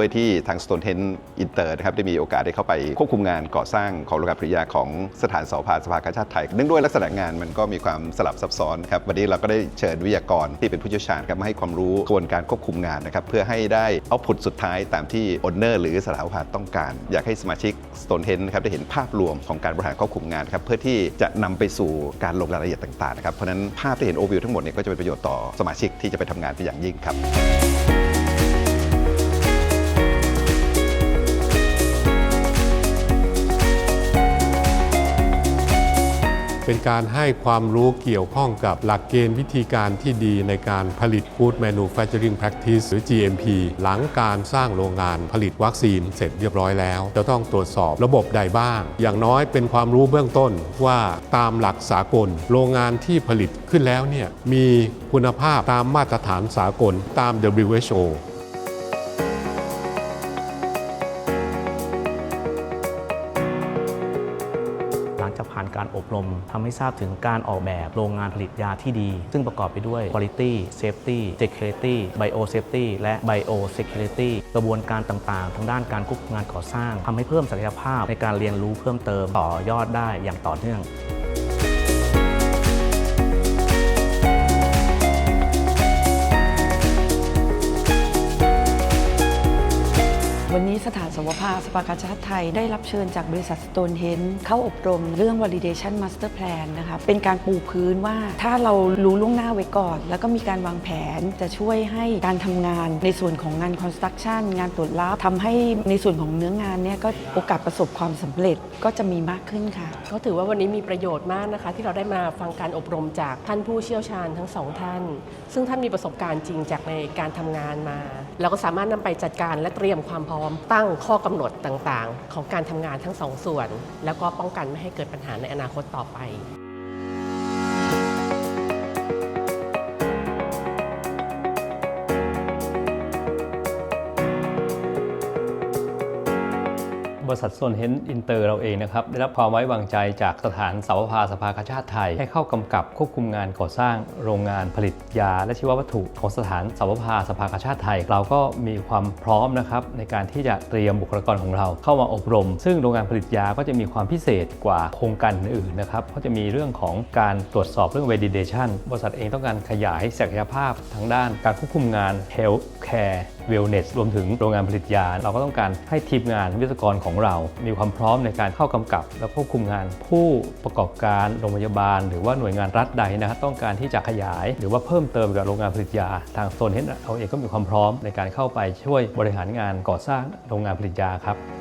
ด้วยที่ทาง Stonehenge Inter นะครับได้มีโอกาสได้เข้าไปควบคุมงานก่อสร้างของโรงงานผลิยาของสถานเสาพาสภากาชาติไทย เนื่องด้วยลักษณะงานมันก็มีความสลับซับซ้อนครับวันนี้เราก็ได้เชิญวิทยากรที่เป็นผู้เชี่ยวชาญครับมาให้ความรู้กระบวนการควบคุมงานนะครับเพื่อให้ได้เอาผลสุดท้ายตามที่โอนเนอร์หรือสถาปนิกต้องการ อยากให้สมาชิก Stonehenge นะครับได้เห็นภาพรวมของการบริหารควบคุมงานครับเพื่อที่จะนำไปสู่การลงรายละเอียดต่างๆนะครับเพราะนั้นภาพที่เห็นโอวิวทั้งหมดเนี่ยก็จะเป็นประโยชน์ต่อสมาชิกที่จะไปทำงานเป็นอย่างยิ่งครับ เป็นการให้ความรู้เกี่ยวข้องกับหลักเกณฑ์วิธีการที่ดีในการผลิต Food Manufacturing Practice หรือ GMP หลังการสร้างโรงงานผลิตวัคซีนเสร็จเรียบร้อยแล้ว จะต้องตรวจสอบระบบใดบ้าง อย่างน้อยเป็นความรู้เบื้องต้นว่าตามหลักสากล โรงงานที่ผลิตขึ้นแล้วเนี่ยมีคุณภาพตามมาตรฐานสากลตาม WHO ผ่านการอบรมทำให้ทราบถึงการออกแบบโรงงานผลิตยาที่ดี ซึ่งประกอบไปด้วย Quality Safety Security Biosafety และ Biosecurity กระบวนการต่างๆ ทางด้านการควบคุมงานก่อสร้างทำให้เพิ่มศักยภาพในการเรียนรู้เพิ่มเติมต่อยอดได้อย่างต่อเนื่อง วันนี้สถานสวภาสภากาชาติไทยได้รับเชิญจากบริษัท Stonehenge เข้าอบรมเรื่อง Validation Master Plan นะคะ เป็นการปูพื้นว่าถ้าเรารู้ล่วงหน้าไว้ก่อน แล้วก็มีการวางแผนจะช่วยให้การทำงานในส่วนของงาน Construction งานตรวจรับทำให้ในส่วนของเนื้องานเนี่ยก็โอกาสประสบความสำเร็จก็จะมีมากขึ้นค่ะ ก็ถือว่าวันนี้มีประโยชน์มากนะคะ ที่เราได้มาฟังการอบรมจากท่านผู้เชี่ยวชาญทั้งสองท่าน ซึ่งท่านมีประสบการณ์จริงจากในการทำงานมาเราก็สามารถนำไปจัดการและเตรียมความพร้อมอม ตั้งข้อกำหนดต่างๆ ของการทำงานทั้งสองส่วน แล้วก็ป้องกันไม่ให้เกิดปัญหาในอนาคตต่อไป บริษัทโซนเฮนอินเตอร์เราเองนะครับได้รับความไว้วางใจจากสถานเสาภาสภากาชาติไทย ให้เข้ากำกับควบคุมงานก่อสร้างโรงงานผลิตยา และชีววัตถุของสถานเสาภาสภากาชาติไทย เราก็มีความพร้อมนะครับในการที่จะเตรียมบุคลากรของเราเข้ามาอบรม ซึ่งโรงงานผลิตยาก็จะมีความพิเศษกว่าโครงการอื่นนะครับเพราจะมีเรื่องของการตรวจสอบเรื่อง validation บริษัทเองต้องการขยายศักยภาพทางด้านการควบคุมงาน health care เวลเนสรวมถึงโรงงานผลิตยา เราก็ต้องการให้ทีมงานวิศวกรของเรา มีความพร้อมในการเข้ากำกับ และควบคุมงานผู้ประกอบการโรงพยาบาล หรือว่าหน่วยงานรัฐใดนะครับต้องการที่จะขยาย หรือว่าเพิ่มเติมกับโรงงานผลิตยา ทางโซนเฮนเราเองก็มีความพร้อมในการเข้าไปช่วยบริหารงานก่อสร้างโรงงานผลิตยาครับ